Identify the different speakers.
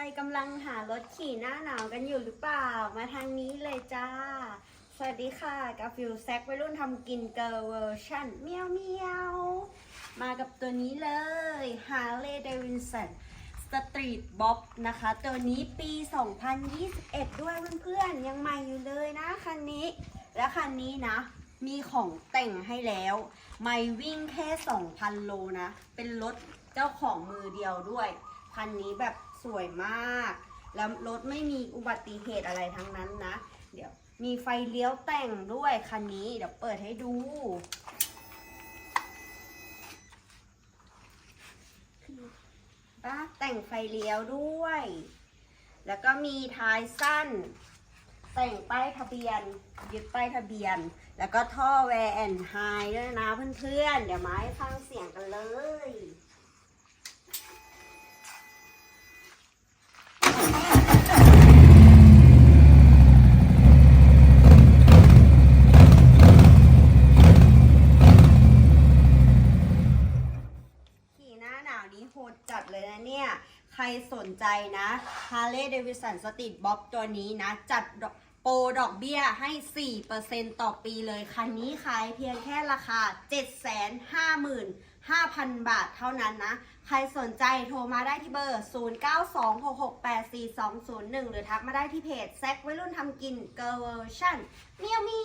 Speaker 1: รกำลังหารถขี่หน้าหนาวกันอยู่หรือเปล่า มาทางนี้เลยจ้า สวัสดีค่ะกาฟิลแซกวัยรุ่นทำกินเกิร์ลเวอร์ชันเมียวเมียวมากับตัวนี้เลย Harley Davidson Street Bob นะคะ ตัวนี้ปี 2021 ด้วยเพื่อนๆ ยังใหม่อยู่เลยนะคันนี้ และคันนี้นะ มีของแต่งให้แล้วไม่วิ่งแค่ 2,000 โลนะ เป็นรถเจ้าของมือเดียวด้วย คันนี้แบบ สวยมาก แล้วรถไม่มีอุบัติเหตุอะไรทั้งนั้นนะ เดี๋ยวมีไฟเลี้ยวแต่งด้วยคันนี้ เดี๋ยวเปิดให้ดู ป้าแต่งไฟเลี้ยวด้วย แล้วก็มีท้ายสั้น แต่งป้ายทะเบียน ยึดป้ายทะเบียน แล้วก็ท่อแวร์แอนไฮด้วยนะเพื่อนๆ เดี๋ยวมาให้ฟังเสียงกันเลย ขี่หน้า หนาวนี้โหดจัดเลยนะเนี่ย ใครสนใจนะ Harley Davidson Street Bob ตัวนี้นะ จัดโปรดอกเบี้ยให้ 4%ต่อปีเลย คันนี้ขายเพียงแค่ราคา 755,000 บาทเท่านั้นนะ ใครสนใจโทรมาได้ที่เบอร์ 0926684201 หรือทักมาได้ที่เพจแซกวัยรุ่นทำกินเกิร์ลเวอร์ชันเมียวมี